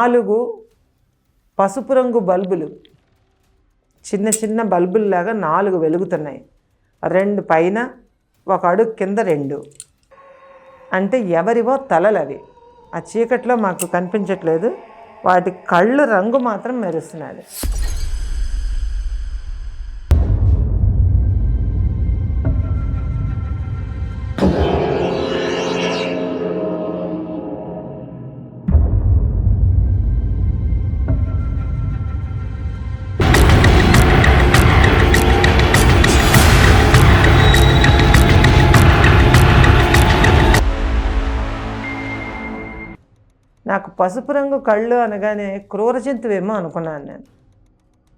నాలుగు పసుపు రంగు బల్బులు. చిన్న చిన్న బల్బుల్లాగా నాలుగు వెలుగుతున్నాయి. రెండు పైన ఒక అడుగు కింద రెండు. అంటే ఎవరివో తలలు అవి. ఆ చీకట్లో మాకు కనిపించట్లేదు. వాటి కళ్ళు రంగు మాత్రం మెరుస్తున్నది పసుపు రంగు కళ్ళు అనగానే క్రూర జంతువేమో అనుకున్నాను నేను.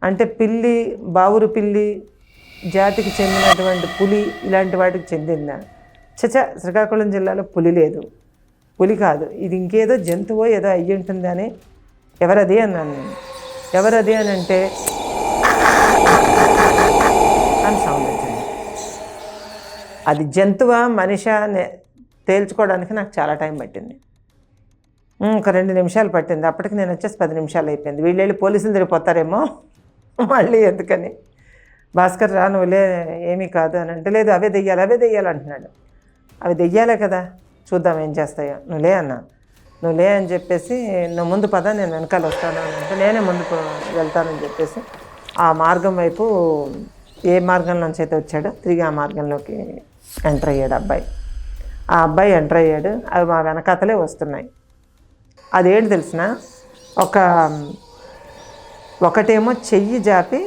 అంటే పిల్లి బావురు పిల్లి జాతికి చెందినటువంటి పులి ఇలాంటి వాటికి చెందిందా చచ శ్రీకాకుళం జిల్లాలో పులి లేదు. పులి కాదు. ఇది ఇంకేదో జంతువో ఏదో అయ్యి ఉంటుంది అని ఎవరది అన్నాను నేను. ఎవరది అని అంటే అని సౌండ్ వచ్చింది. అది జంతువా మనిషా తేల్చుకోవడానికి నాకు చాలా టైం పట్టింది. ఒక రెండు నిమిషాలు పట్టింది. అప్పటికి నేను వచ్చేసి పది నిమిషాలు అయిపోయింది. వీళ్ళు వెళ్ళి పోలీసులు తిరిగిపోతారేమో? మళ్ళీ ఎందుకని? భాస్కర్ రా నువ్వులే ఏమీ కాదు అని అంటే లేదు అవే దెయ్యాలి అవే దెయ్యాలి అంటున్నాడు. అవి దెయ్యాలే కదా. చూద్దాం ఏం చేస్తాయో. నువ్వు లే అన్న. నువ్వు లే అని చెప్పేసి నువ్వు ముందు పద నేను వెనకాల వస్తాను అని అంటే నేనే ముందు వెళ్తానని చెప్పేసి ఆ మార్గం వైపు ఏ మార్గంలోంచి అయితే వచ్చాడో తిరిగి ఆ మార్గంలోకి ఎంటర్ అయ్యాడు అబ్బాయి. ఆ అబ్బాయి ఎంటర్ అయ్యాడు. అవి మా వెనకాతలే వస్తున్నాయి. అదేంటి తెలిసిన ఒక ఒకటేమో చెయ్యి జాపి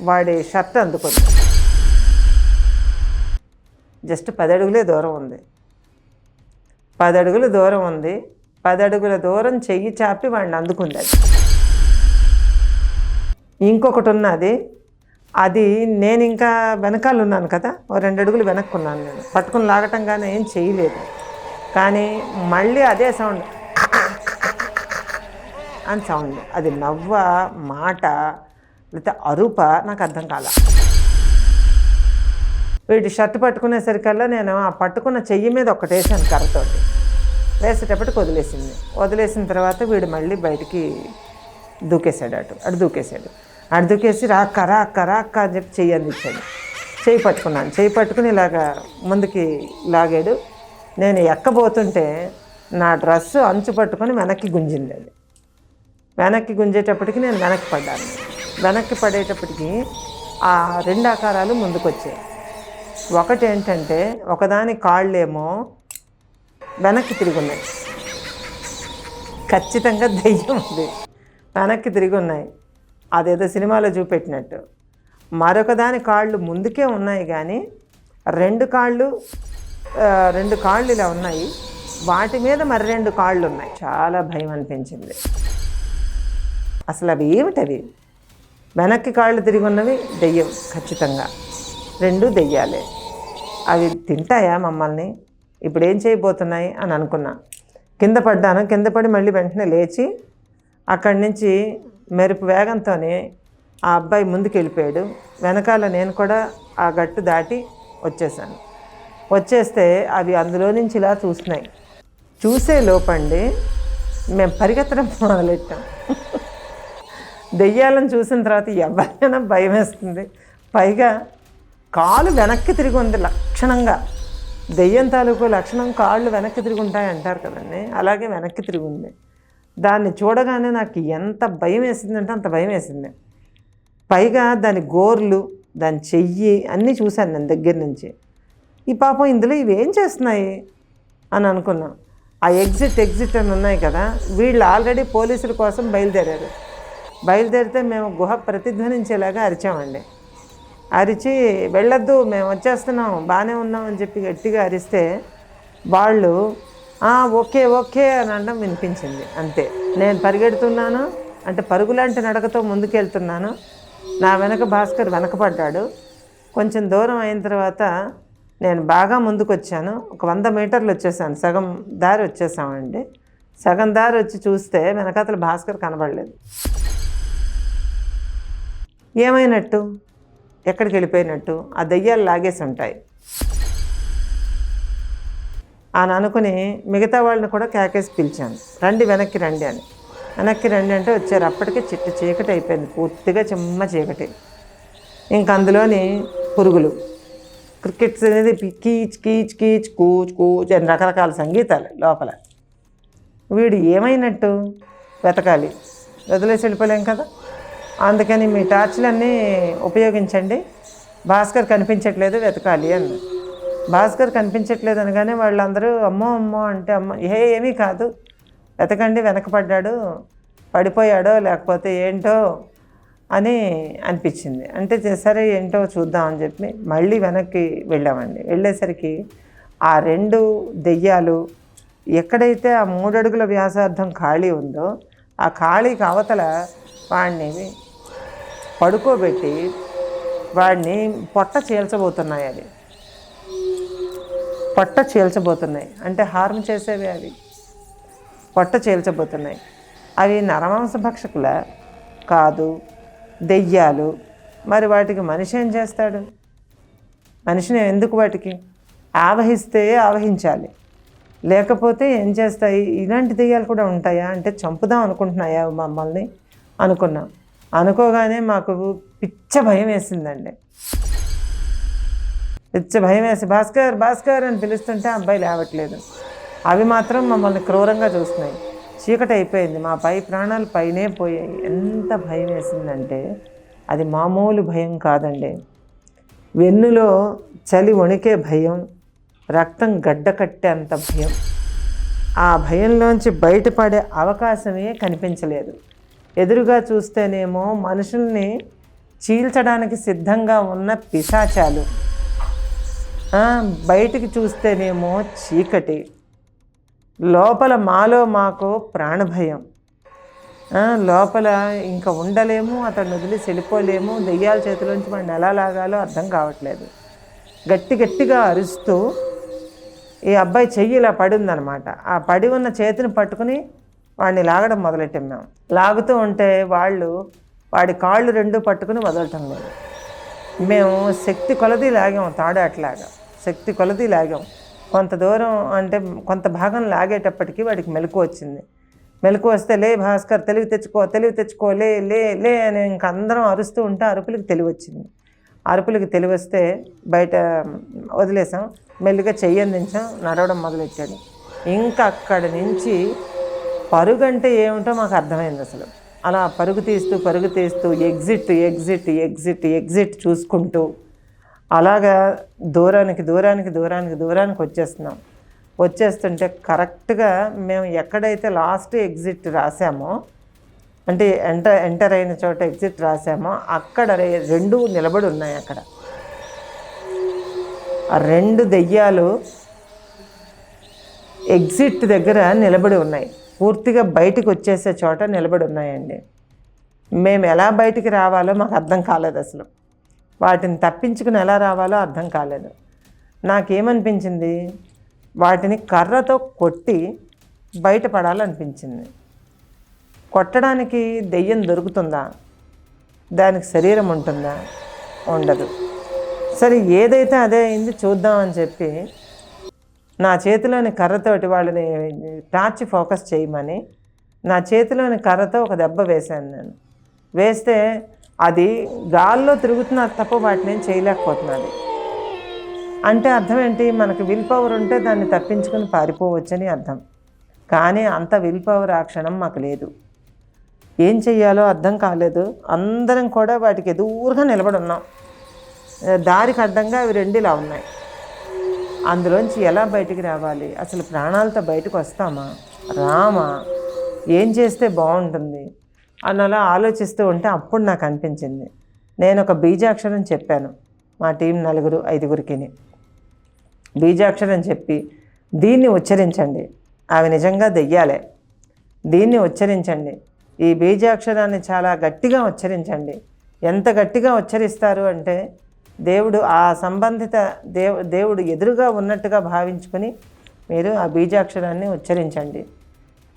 వాడి షర్ట్ అందుకుంది. జస్ట్ పది అడుగులే దూరం ఉంది. పది దూరం ఉంది. పది అడుగుల దూరం చెయ్యి చాపి వాడిని అందుకుంది అది. ఇంకొకటి ఉన్నది అది నేను ఇంకా వెనకాల ఉన్నాను కదా ఓ రెండు అడుగులు వెనక్కున్నాను నేను. పట్టుకుని లాగటంగానే ఏం చేయలేదు కానీ మళ్ళీ అదే సౌండ్ అని సౌండ్. అది నవ్వ మాట లేకపోతే అరుప నాకు అర్థం కాల. వీటి షర్ట్ పట్టుకునేసరికల్లా నేను ఆ పట్టుకున్న చెయ్యి మీద ఒకటేసాను కర్రతోటి. వేసేటప్పటికి వదిలేసింది. వదిలేసిన తర్వాత వీడు మళ్ళీ బయటికి దూకేశాడు అటు అటు దూకేశాడు. అటు దూకేసి రా అక్క రా అక్క అక్క అని చెప్పి చెయ్యి అందించాడు. చెయ్యి పట్టుకున్నాను. చెయ్యి పట్టుకుని ఇలాగా ముందుకి లాగాడు. నేను ఎక్కబోతుంటే నా డ్రెస్సు అంచు పట్టుకొని వెనక్కి గుంజింది అది. వెనక్కి గుంజేటప్పటికి నేను వెనక్కి పడ్డాను. వెనక్కి పడేటప్పటికి ఆ రెండు ఆకారాలు ముందుకొచ్చాయి. ఒకటి ఏంటంటే ఒకదాని కాళ్ళేమో వెనక్కి తిరిగి ఉన్నాయి. ఖచ్చితంగా దెయ్యం ఉంది. వెనక్కి తిరిగి ఉన్నాయి. అదేదో సినిమాలో చూపెట్టినట్టు. మరొక దాని కాళ్ళు ముందుకే ఉన్నాయి కానీ రెండు కాళ్ళు రెండు కాళ్ళు ఇలా ఉన్నాయి. వాటి మీద మరి రెండు కాళ్ళు ఉన్నాయి. చాలా భయం అనిపించింది. అసలు అవి ఏమిటవి? వెనక్కి కాళ్ళు తిరిగి ఉన్నవి దెయ్యం ఖచ్చితంగా. రెండు దెయ్యాలే. అవి తింటాయా మమ్మల్ని? ఇప్పుడు ఏం చేయబోతున్నాయి అని అనుకున్నా. కింద పడ్డాను. కింద పడి మళ్ళీ వెంటనే లేచి అక్కడి నుంచి మెరుపు వేగంతోనే ఆ అబ్బాయి ముందుకు వెళ్ళిపోయాడు వెనకాల నేను కూడా ఆ గట్టు దాటి వచ్చేసాను వచ్చేస్తే అవి అందులో నుంచి ఇలా చూస్తున్నాయి. చూసే లోపండి మేము పరిగెత్తడం మొదలెట్టాం. దెయ్యాలను చూసిన తర్వాత ఎవరైనా భయం వేస్తుంది. పైగా కాలు వెనక్కి తిరిగి ఉంది లక్షణంగా. దెయ్యం తాలూకు లక్షణం కాళ్ళు వెనక్కి తిరిగి ఉంటాయి అంటారు కదండి. అలాగే వెనక్కి తిరిగి ఉంది. దాన్ని చూడగానే నాకు ఎంత భయం వేసిందంటే అంత భయం వేసింది. పైగా దాని గోర్లు దాని చెయ్యి అన్నీ చూశాను నేను దగ్గర నుంచి. ఈ పాపం ఇందులో ఇవి ఏం చేస్తున్నాయి అని అనుకున్నాం. ఆ ఎగ్జిట్ ఎగ్జిట్ అని ఉన్నాయి కదా వీళ్ళు ఆల్రెడీ పోలీసుల కోసం బయలుదేరారు. బయలుదేరితే మేము గుహ ప్రతిధ్వనించేలాగా అరిచామండి. అరిచి వెళ్ళొద్దు మేము వచ్చేస్తున్నాం బాగానే ఉన్నాం అని చెప్పి గట్టిగా అరిస్తే వాళ్ళు ఓకే ఓకే అని అనడం వినిపించింది అంతే. నేను పరిగెడుతున్నాను అంటే పరుగులాంటి నడకతో ముందుకెళ్తున్నాను. నా వెనక భాస్కర్ వెనకపడ్డాడు. కొంచెం దూరం అయిన తర్వాత నేను బాగా ముందుకొచ్చాను. ఒక వంద మీటర్లు వచ్చేసాను సగం దారి వచ్చేసామండి. సగం దారి వచ్చి చూస్తే వెనకాతల భాస్కర్ కనబడలేదు. ఏమైనట్టు? ఎక్కడికి వెళ్ళిపోయినట్టు? ఆ దయ్యాలు లాగేసి ఉంటాయి. అని అనుకుని మిగతా వాళ్ళని కూడా కేకేసి పిలిచాను. రండి వెనక్కి రండి అని. వెనక్కి రండి అంటే వచ్చారు. అప్పటికే చిట్టు చీకటి అయిపోయింది. పూర్తిగా చిమ్మ చీకటి. ఇంక అందులోని పురుగులు. క్రికెట్స్ అనేది కీచ్ కీచ్ కీచ్ కూచ్ కూచ్ అని రకరకాల సంగీతాలు లోపల. వీడు ఏమైనట్టు? వెతకాలి. వదిలేసి వెళ్ళిపోలేం కదా? అందుకని మీ టార్చ్లన్నీ ఉపయోగించండి. భాస్కర్ కనిపించట్లేదు వెతకాలి అన్న. భాస్కర్ కనిపించట్లేదు అనగానే వాళ్ళందరూ అమ్మో అమ్మో అంటే అమ్మ ఏ ఏమీ కాదు. వెతకండి వెనకపడ్డాడు పడిపోయాడో లేకపోతే ఏంటో అని అనిపించింది. అంటే సరే ఏంటో చూద్దాం అని చెప్పి మళ్ళీ వెనక్కి వెళ్ళామండి. వెళ్ళేసరికి ఆ రెండు దెయ్యాలు ఎక్కడైతే ఆ మూడడుగుల వ్యాసార్థం ఖాళీ ఉందో ఆ ఖాళీకి అవతల వాడిని పడుకోబెట్టి వాడిని పొట్ట చీల్చబోతున్నాయి అవి. పొట్ట చీల్చబోతున్నాయి. అంటే హార్మ్ చేసేవి అవి. పొట్ట చీల్చబోతున్నాయి. అవి నరమాంస భక్షకుల కాదు దెయ్యాలు. మరి వాటికి మనిషి ఏం చేస్తాడు? మనిషిని ఎందుకు వాటికి? ఆవహిస్తే ఆవహించాలి. లేకపోతే ఏం చేస్తాయి? ఇలాంటి దెయ్యాలు కూడా ఉంటాయా? అంటే చంపుదాం అనుకుంటున్నాయా మమ్మల్ని? అనుకున్నాం. అనుకోగానే మాకు పిచ్చ భయం వేసిందండి. పిచ్చ భయం వేసి భాస్కర్ భాస్కర్ అని పిలుస్తుంటే అబ్బాయి లేవట్లేదు. అవి మాత్రం మమ్మల్ని క్రూరంగా చూస్తున్నాయి. చీకటి అయిపోయింది. మా పై ప్రాణాలు పైనే పోయాయి. ఎంత భయం వేసిందంటే అది మామూలు భయం కాదండి. వెన్నులో చలి వణికే భయం రక్తం గడ్డ కట్టే అంత భయం. ఆ భయంలోంచి బయటపడే అవకాశమే కనిపించలేదు. ఎదురుగా చూస్తేనేమో మనుషుల్ని చీల్చడానికి సిద్ధంగా ఉన్న పిశాచాలు. బయటికి చూస్తేనేమో చీకటి. లోపల మాలో మాకు ప్రాణభయం. లోపల ఇంకా ఉండలేము అతను వదిలి వెళ్ళిపోలేము దెయ్యాల చేతిలోంచి మనం ఎలా లాగాలో అర్థం కావట్లేదు. గట్టి గట్టిగా అరుస్తూ ఈ అబ్బాయి చెయ్యి ఇలా పడి ఆ పడి ఉన్న చేతిని పట్టుకుని వాడిని లాగడం మొదలెట్టాం మేము. లాగుతూ ఉంటే వాళ్ళు వాడి కాళ్ళు రెండు పట్టుకుని వదలటం లేదు. మేము శక్తి కొలది లాగాం తాడాట్లాగా శక్తి కొలది లాగాం. కొంత దూరం అంటే కొంత భాగం లాగేటప్పటికి వాడికి మెలకు వచ్చింది. మెలకు వస్తే లే భాస్కర్ తెలివి తెచ్చుకో తెలివి తెచ్చుకో లే లే లే అని ఇంక అందరం అరుస్తూ ఉంటే అరుపులకి తెలివి వచ్చింది. అరుపులకి తెలివి వస్తే బయట వదిలేసాం. మెల్లిగా చెయ్యి అందించాం నడవడం మొదలెట్టాడు. ఇంకా అక్కడి నుంచి పరుగు అంటే ఏమిటో మాకు అర్థమైంది అసలు. అలా పరుగు తీస్తూ పరుగు తీస్తూ ఎగ్జిట్ ఎగ్జిట్ ఎగ్జిట్ ఎగ్జిట్ చూసుకుంటూ అలాగా దూరానికి దూరానికి దూరానికి దూరానికి వచ్చేస్తున్నాం. వచ్చేస్తుంటే కరెక్ట్గా మేము ఎక్కడైతే లాస్ట్ ఎగ్జిట్ రాసామో అంటే ఎంటర్ ఎంటర్ అయిన చోట ఎగ్జిట్ రాసామో అక్కడ రెండు నిలబడి ఉన్నాయి అక్కడ. ఆ రెండు దెయ్యాలు ఎగ్జిట్ దగ్గర నిలబడి ఉన్నాయి. పూర్తిగా బయటికి వచ్చేసే చోట నిలబడి ఉన్నాయండి. మేము ఎలా బయటికి రావాలో మాకు అర్థం కాలేదు అసలు. వాటిని తప్పించుకుని ఎలా రావాలో అర్థం కాలేదు. నాకేమనిపించింది? వాటిని కర్రతో కొట్టి బయటపడాలనిపించింది కొట్టడానికి దెయ్యం దొరుకుతుందా? దానికి శరీరం ఉంటుందా? ఉండదు. సరే ఏదైతే అదే అయింది చూద్దామని చెప్పి నా చేతిలోని కర్రతోటి వాళ్ళని టార్చ్ ఫోకస్ చేయమని నా చేతిలోని కర్రతో ఒక దెబ్బ వేశాను నేను. వేస్తే అది గాల్లో తిరుగుతున్నారు తప్ప వాటిని నేను చేయలేకపోతున్నాను అంటే అర్థం ఏంటి? మనకు విల్ పవర్ ఉంటే దాన్ని తప్పించుకుని పారిపోవచ్చని అర్థం. కానీ అంత విల్ పవర్ ఆ క్షణం మాకు లేదు. ఏం చెయ్యాలో అర్థం కాలేదు. అందరం కూడా వాటికి ఎదురుగా నిలబడి ఉన్నాం. దారికి అడ్డంగా అవి రెండు ఇలా ఉన్నాయి. అందులోంచి ఎలా బయటికి రావాలి? అసలు ప్రాణాలతో బయటకు వస్తామా? రామా? ఏం చేస్తే బాగుంటుంది? అని అలా ఆలోచిస్తూ ఉంటే అప్పుడు నాకు అనిపించింది. నేను ఒక బీజాక్షరం చెప్పాను మా టీం నలుగురు ఐదుగురికిని. బీజాక్షరం చెప్పి దీన్ని ఉచ్చరించండి. అవి నిజంగా దెయ్యాలే. దీన్ని ఉచ్చరించండి. ఈ బీజాక్షరాన్ని చాలా గట్టిగా ఉచ్చరించండి. ఎంత గట్టిగా ఉచ్చరిస్తారు అంటే దేవుడు ఆ సంబంధిత దేవు దేవుడు ఎదురుగా ఉన్నట్టుగా భావించుకొని మీరు ఆ బీజాక్షరాన్ని ఉచ్చరించండి.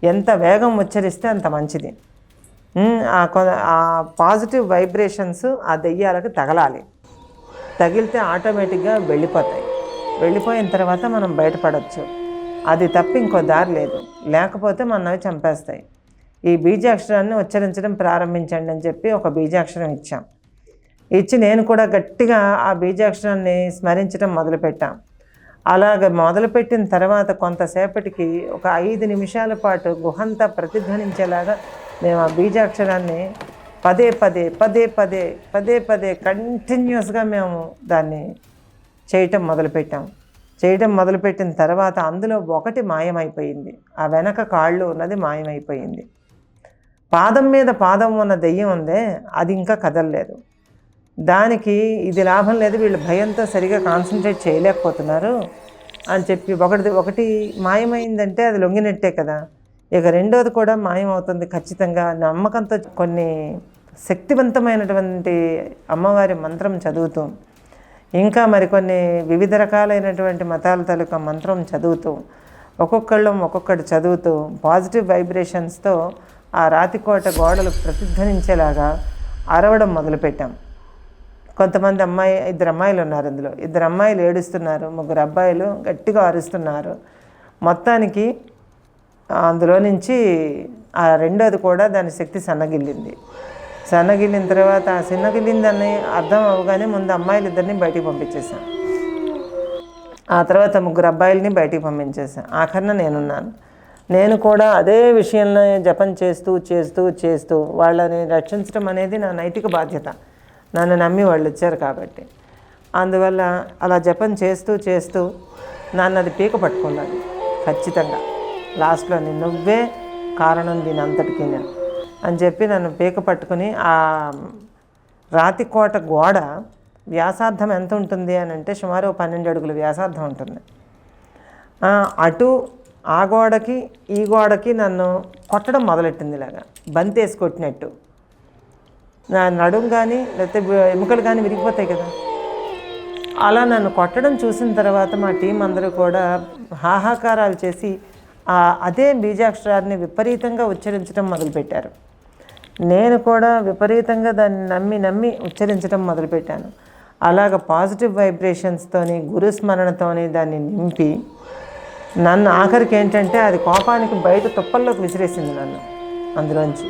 ఎంత వేగం ఉచ్చరిస్తే అంత మంచిది. ఆ కొ- ఆ పాజిటివ్ వైబ్రేషన్స్ ఆ దెయ్యాలకు తగలాలి. తగిలితే ఆటోమేటిక్గా వెళ్ళిపోతాయి. వెళ్ళిపోయిన తర్వాత మనం బయటపడవచ్చు అది తప్ప ఇంకో దారి లేదు. లేకపోతే మనవి చంపేస్తాయి. ఈ బీజాక్షరాన్ని ఉచ్చరించడం ప్రారంభించండి అని చెప్పి ఒక బీజాక్షరం ఇచ్చాం. ఇచ్చి నేను కూడా గట్టిగా ఆ బీజాక్షరాన్ని స్మరించడం మొదలుపెట్టాం. అలాగ మొదలుపెట్టిన తర్వాత కొంతసేపటికి ఒక ఐదు నిమిషాల పాటు గుహంతా ప్రతిధ్వనించేలాగా మేము ఆ బీజాక్షరాన్ని పదే పదే పదే పదే పదే పదే కంటిన్యూస్గా మేము దాన్ని చేయటం మొదలుపెట్టాం. చేయటం మొదలుపెట్టిన తర్వాత అందులో ఒకటి మాయమైపోయింది. ఆ వెనక కాళ్ళు ఉన్నది మాయమైపోయింది. పాదం మీద పాదం ఉన్న దెయ్యం ఉందే అది ఇంకా కదలలేదు. దానికి ఇది లాభం లేదు వీళ్ళు భయంతో సరిగా కాన్సన్ట్రేట్ చేయలేకపోతున్నారు అని చెప్పి ఒకటి ఒకటి మాయమైందంటే అది లొంగినట్టే కదా. ఇక రెండోది కూడా మాయమవుతుంది ఖచ్చితంగా. నమ్మకంతో కొన్ని శక్తివంతమైనటువంటి అమ్మవారి మంత్రం చదువుతూ ఇంకా మరికొన్ని వివిధ రకాలైనటువంటి మతాల తాలూకా మంత్రం చదువుతూ ఒక్కొక్కళ్ళం ఒక్కొక్కటి చదువుతూ పాజిటివ్ వైబ్రేషన్స్తో ఆ రాతికోట గోడలు ప్రతిధ్వనించేలాగా అరవడం మొదలుపెట్టాం. కొంతమంది అమ్మాయి ఇద్దరు అమ్మాయిలు ఉన్నారు అందులో ఇద్దరు అమ్మాయిలు ఏడుస్తున్నారు ముగ్గురు అబ్బాయిలు గట్టిగా అరుస్తున్నారు. మొత్తానికి అందులో నుంచి ఆ రెండోది కూడా దాని శక్తి సన్నగిల్లింది. సన్నగిల్లిన తర్వాత ఆ సన్నగిల్లిందని అర్థం అవగానే ముందు అమ్మాయిలు ఇద్దరిని బయటికి పంపించేశాను. ఆ తర్వాత ముగ్గురు అబ్బాయిలని బయటికి పంపించేశాను. ఆఖరిన నేనున్నాను. నేను కూడా అదే విషయంలో జపం చేస్తూ చేస్తూ చేస్తూ వాళ్ళని రక్షించడం అనేది నా నైతిక బాధ్యత. నన్ను నమ్మి వాళ్ళు వచ్చారు కాబట్టి. అందువల్ల అలా జపం చేస్తూ చేస్తూ నన్ను అది పీక పట్టుకున్నది ఖచ్చితంగా. లాస్ట్లో నువ్వే కారణం దీని అంతటికీ నేను. అని చెప్పి నన్ను పీక పట్టుకుని ఆ రాతికోట గోడ వ్యాసార్థం ఎంత ఉంటుంది అని అంటే సుమారు పన్నెండు అడుగుల వ్యాసార్థం ఉంటుంది. అటు ఆ గోడకి ఈ గోడకి నన్ను కొట్టడం మొదలెట్టింది ఇలాగా. బంతేసి కొట్టినట్టు. నడుం కానీ లేకపోతే ఎముకలు కానీ విరిగిపోతాయి కదా. అలా నన్ను కొట్టడం చూసిన తర్వాత మా టీం అందరూ కూడా హాహాకారాలు చేసి అదే బీజాక్షరాన్ని విపరీతంగా ఉచ్చరించడం మొదలుపెట్టారు. నేను కూడా విపరీతంగా దాన్ని నమ్మి నమ్మి ఉచ్చరించడం మొదలుపెట్టాను. అలాగ పాజిటివ్ వైబ్రేషన్స్తోని గురుస్మరణతోని దాన్ని నింపి నన్ను ఆఖరికి ఏంటంటే అది కోపానికి బయట తుప్పల్లోకి విసిరేసింది నన్ను అందులోంచి.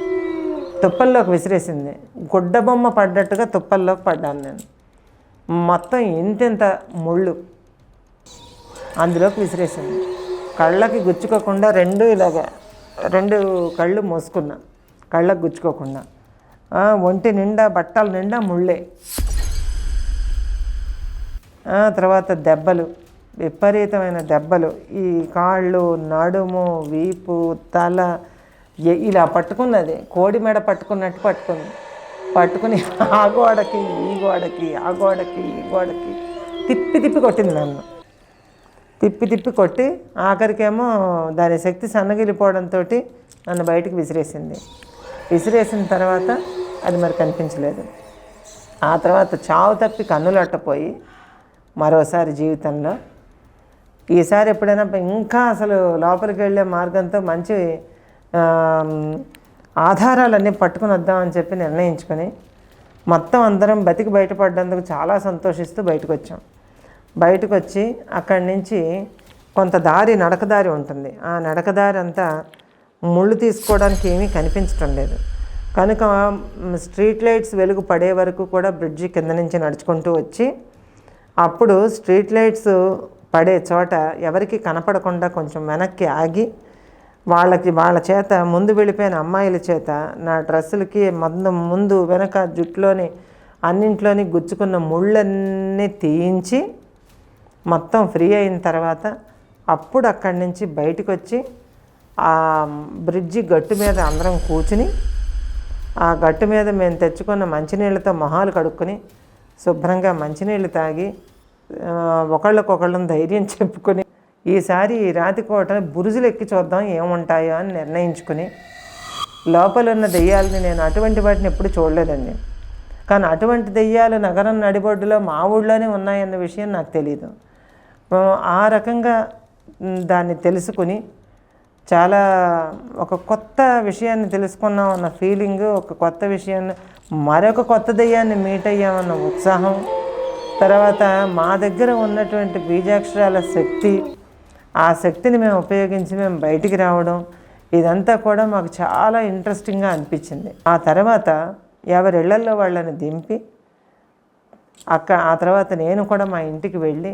తుప్పల్లోకి విసిరేసింది. గుడ్డ బొమ్మ పడ్డట్టుగా తుప్పల్లోకి పడ్డాను నేను. మొత్తం ఇంతెంత ముళ్ళు అందులోకి విసిరేసింది. కళ్ళకి గుచ్చుకోకుండా రెండు ఇలాగా రెండు కళ్ళు మోసుకున్నా కళ్ళకు గుచ్చుకోకుండా. ఒంటి నిండా బట్టల నిండా ముళ్ళే. తర్వాత దెబ్బలు విపరీతమైన దెబ్బలు. ఈ కాళ్ళు నడుము వీపు తల ఇలా ఇలా పట్టుకున్నది? కోడి మెడ పట్టుకున్నట్టు పట్టుకుంది. పట్టుకుని ఆ గోడకి ఈ గోడకి ఆ గోడకి ఈ గోడకి తిప్పి తిప్పి కొట్టింది నన్ను. తిప్పి తిప్పి కొట్టి ఆఖరికేమో దాని శక్తి సన్నగిలిపోవడంతో నన్ను బయటికి విసిరేసింది. విసిరేసిన తర్వాత అది మరి కనిపించలేదు. ఆ తర్వాత చావు తప్పి కన్నులు అట్టపోయి మరోసారి జీవితంలో ఈసారి ఎప్పుడైనా ఇంకా అసలు లోపలికి వెళ్ళే మార్గంతో మంచి ఆధారాలన్నీ పట్టుకుని వద్దామని చెప్పి నిర్ణయించుకొని మొత్తం అందరం బతికి బయటపడ్డందుకు చాలా సంతోషిస్తూ బయటకు వచ్చాం బయటకు వచ్చి అక్కడి నుంచి కొంత దారి నడకదారి ఉంటుంది. ఆ నడకదారి అంతా ముళ్ళు తీసుకోవడానికి ఏమీ కనిపించటం లేదు. కనుక స్ట్రీట్ లైట్స్ వెలుగు పడే వరకు కూడా బ్రిడ్జి కింద నుంచి నడుచుకుంటూ వచ్చి అప్పుడు స్ట్రీట్ లైట్స్ పడే చోట ఎవరికి కనపడకుండా కొంచెం వెనక్కి ఆగి వాళ్ళకి వాళ్ళ చేత ముందు వెళ్ళిపోయిన అమ్మాయిల చేత నా డ్రెస్సులకి మందు ముందు వెనక జుట్టులోని అన్నింట్లోని గుచ్చుకున్న ముళ్ళన్నీ తీయించి మొత్తం ఫ్రీ అయిన తర్వాత అప్పుడు అక్కడి నుంచి బయటకు వచ్చి ఆ బ్రిడ్జి గట్టు మీద అందరం కూర్చుని ఆ గట్టు మీద మేము తెచ్చుకున్న మంచినీళ్ళతో మొహాలు కడుక్కొని శుభ్రంగా మంచినీళ్ళు తాగి ఒకళ్ళకొకళ్ళని ఒకళ్ళకొకళ్ళం ధైర్యం చెప్పుకొని ఈసారి ఈ రాతికోట బురుజులు ఎక్కి చూద్దాం ఏముంటాయో అని నిర్ణయించుకుని లోపల ఉన్న దెయ్యాలని నేను అటువంటి వాటిని ఎప్పుడు చూడలేదండి. కానీ అటువంటి దెయ్యాలు నగరం నడిబొడ్డులో మా ఊళ్ళోనే ఉన్నాయన్న విషయం నాకు తెలియదు ఆ, రకంగా దాన్ని తెలుసుకుని చాలా ఒక కొత్త విషయాన్ని తెలుసుకున్నాం అన్న ఫీలింగ్ ఒక కొత్త విషయాన్ని మరొక కొత్త దెయ్యాన్ని మీట్ అయ్యామన్న ఉత్సాహం తర్వాత మా దగ్గర ఉన్నటువంటి బీజాక్షరాల శక్తి ఆ శక్తిని మేము ఉపయోగించి మేము బయటికి రావడం ఇదంతా కూడా మాకు చాలా ఇంట్రెస్టింగ్గా అనిపించింది. ఆ తర్వాత ఎవరిళ్ళల్లో వాళ్ళని దింపి అక్క ఆ తర్వాత నేను కూడా మా ఇంటికి వెళ్ళి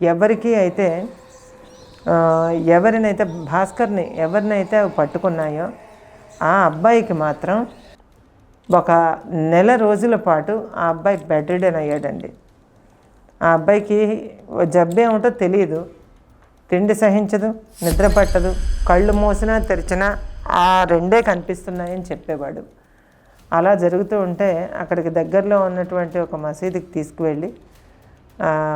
ఎవరికి అయితే ఎవరినైతే భాస్కర్ని ఎవరినైతే అవి పట్టుకున్నాయో ఆ అబ్బాయికి మాత్రం ఒక నెల రోజుల పాటు ఆ అబ్బాయి బెడ్ రిడెన్ అయ్యాడండి ఆ అబ్బాయికి జబ్బేమిటో తెలియదు తిండి సహించదు నిద్ర పట్టదు కళ్ళు మూసినా తెరిచినా ఆ రెండే కనిపిస్తున్నాయని చెప్పేవాడు. అలా జరుగుతూ ఉంటే అక్కడికి దగ్గరలో ఉన్నటువంటి ఒక మసీదుకి తీసుకువెళ్ళి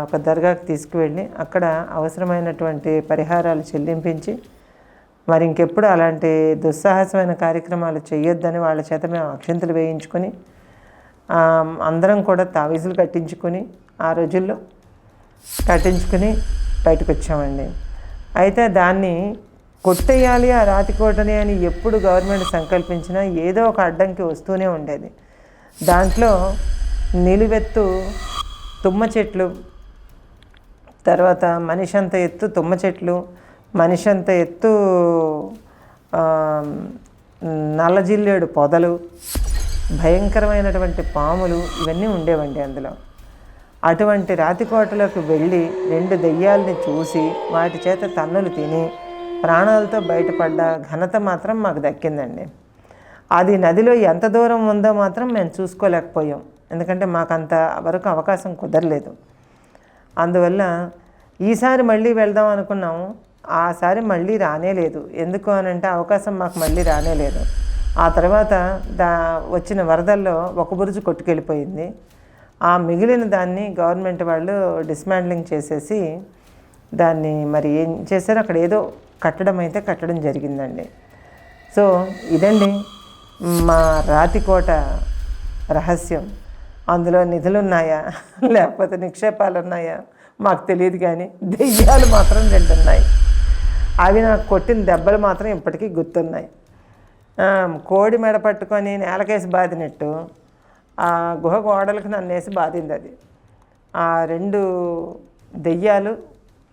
ఒక దర్గాకి తీసుకువెళ్ళి అక్కడ అవసరమైనటువంటి పరిహారాలు చెల్లింపించి మరి ఇంకెప్పుడు అలాంటి దుస్సాహసమైన కార్యక్రమాలు చేయొద్దని వాళ్ళ చేత మేము అక్షింతలు వేయించుకొని అందరం కూడా తావీజులు కట్టించుకొని ఆ రోజుల్లో కట్టించుకుని బయటకు వచ్చామండి అయితే దాన్ని కొట్టేయాలి ఆ రాతి కోటని అని ఎప్పుడు గవర్నమెంట్ సంకల్పించినా ఏదో ఒక అడ్డంకి వస్తూనే ఉండేది. దాంట్లో నిలువెత్తు తుమ్మ చెట్లు తర్వాత మనిషి అంత ఎత్తు తుమ్మ చెట్లు మనిషి అంత ఎత్తు నల్లజిల్లేడు పొదలు భయంకరమైనటువంటి పాములు ఇవన్నీ ఉండేవండి అందులో. అటువంటి రాతికోటలోకి వెళ్ళి రెండు దెయ్యాలని చూసి వాటి చేత తన్నులు తిని ప్రాణాలతో బయటపడ్డ ఘనత మాత్రం మాకు దక్కిందండి. అది నదిలో ఎంత దూరం ఉందో మాత్రం మేము చూసుకోలేకపోయాం. ఎందుకంటే మాకు అంత వరకు అవకాశం కుదరలేదు. అందువల్ల ఈసారి మళ్ళీ వెళ్దాం అనుకున్నాము ఆసారి మళ్ళీ రానే లేదు. ఎందుకు అని అంటే అవకాశం మాకు మళ్ళీ రానే లేదు. ఆ తర్వాత దా వచ్చిన వరదల్లో ఒక బురుజు కొట్టుకెళ్ళిపోయింది. ఆ మిగిలిన దాన్ని గవర్నమెంట్ వాళ్ళు డిస్మాండ్లింగ్ చేసేసి దాన్ని మరి ఏం చేశారో అక్కడ ఏదో కట్టడం అయితే కట్టడం జరిగిందండి. సో ఇదండి మా రాతికోట రహస్యం. అందులో నిధులు ఉన్నాయా లేకపోతే నిక్షేపాలు ఉన్నాయా మాకు తెలియదు కానీ దెయ్యాలు మాత్రం రెండు ఉన్నాయి అవి నాకు కొట్టిన దెబ్బలు మాత్రం ఇప్పటికీ గుర్తున్నాయి. కోడి మెడ పట్టుకొని నేలకేసి బాదినట్టు ఆ గుహ గోడలకు నన్ను బాధింది అది. ఆ రెండు దెయ్యాలు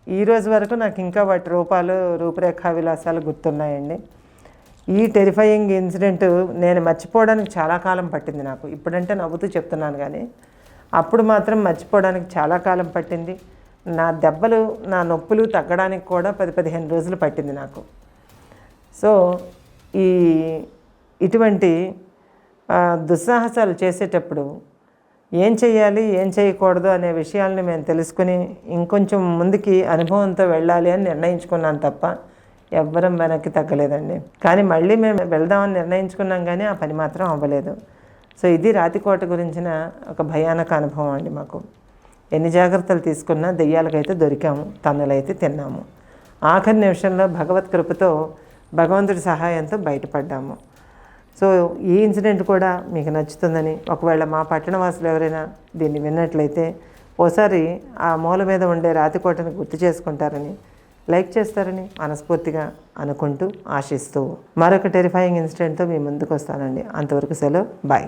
ఈ రోజు వరకు నాకు ఇంకా వాటి రూపాలు రూపురేఖా విలాసాలు గుర్తున్నాయండి. ఈ టెరిఫయింగ్ ఇన్సిడెంట్ నేను మర్చిపోవడానికి చాలా కాలం పట్టింది నాకు. ఇప్పుడంటే నవ్వుతూ చెప్తున్నాను కానీ అప్పుడు మాత్రం మర్చిపోవడానికి చాలా కాలం పట్టింది. నా దెబ్బలు నా నొప్పులు తగ్గడానికి కూడా పది పదిహేను రోజులు పట్టింది నాకు. సో ఈ ఇటువంటి దుస్సాహసాలు చేసేటప్పుడు ఏం చేయాలి ఏం చేయకూడదు అనే విషయాల్ని మేము తెలుసుకుని ఇంకొంచెం ముందుకి అనుభవంతో వెళ్ళాలి అని నిర్ణయించుకున్నాను తప్ప ఎవ్వరం వెనక్కి తగ్గలేదండి. కానీ మళ్ళీ మేము వెళ్దామని నిర్ణయించుకున్నాం కానీ ఆ పని మాత్రం అవ్వలేదు. సో ఇది రాతికోట గురించిన ఒక భయానక అనుభవం అండి మాకు. ఎన్ని జాగ్రత్తలు తీసుకున్నా దెయ్యాలకైతే దొరికాము తన్నులైతే తిన్నాము. ఆఖరి నిమిషంలో భగవత్ కృపతో భగవంతుడి సహాయంతో బయటపడ్డాము. సో ఈ ఇన్సిడెంట్ కూడా మీకు నచ్చుతుందని ఒకవేళ మా పట్టణవాసులు ఎవరైనా దీన్ని విన్నట్లయితే ఓసారి ఆ మూల మీద ఉండే రాతికోటను గుర్తు చేసుకుంటారని లైక్ చేస్తారని మనస్ఫూర్తిగా అనుకుంటూ ఆశిస్తూ మరొక టెరిఫైయింగ్ ఇన్సిడెంట్తో మీ ముందుకు వస్తానండి. అంతవరకు సెలవు. బాయ్.